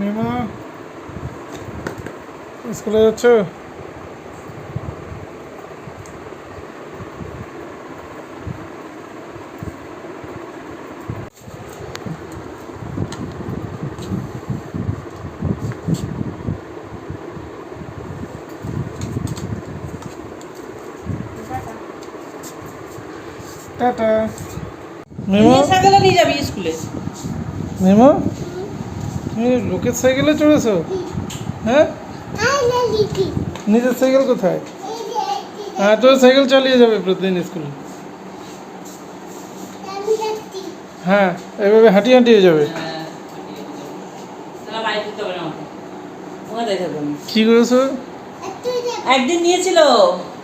মিমা। স্কুলে যাচ্ছ? টাটা। মিমা? নিয়ে যাবি স্কুলে। মিমা? তুমি লোকের সাইকেলে চড়েছো? হ্যাঁ? নিজের সাইকেল কোথায়? হ্যাঁ তোর সাইকেল চালিয়ে যাবে প্রতিদিন স্কুলে। হ্যাঁ এভাবে হাঁটিয়ে হাঁটিয়ে যাবে। হ্যাঁ কি করেছ? একদিন নিয়েছিল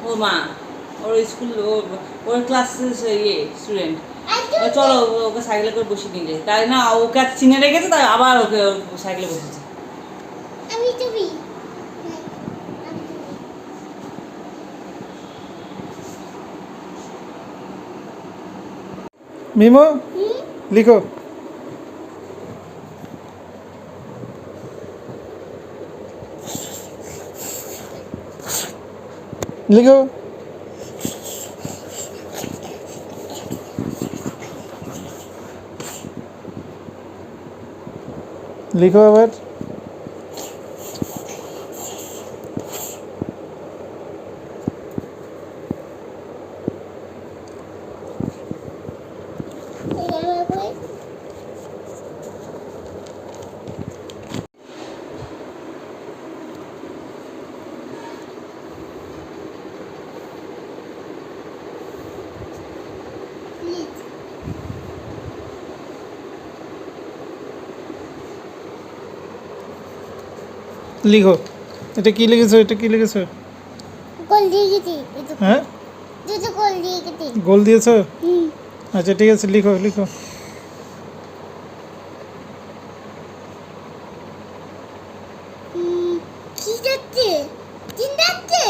ওর মা। ওর স্কুল ওর ওর ক্লাস ইয়ে স্টুডেন্ট চলো ওকে সাইকেলে করে বসিয়ে নিয়ে যাই। তাই না? ওকে আর চিনে রেখেছে তাই আবার ওকে সাইকেলে বসেছে মিমো? লিখো। লিখো। লিখো আবার লিখো এটা কি লিখেছো এটা কি লিখেছো গোল দিয়ে গেছি হ্যাঁ দুটো গোল দিয়ে গেছি গোল দিয়েছো হুম আচ্ছা ঠিক আছে লিখো লিখো হুম, কি যাচ্ছে চিন যাচ্ছে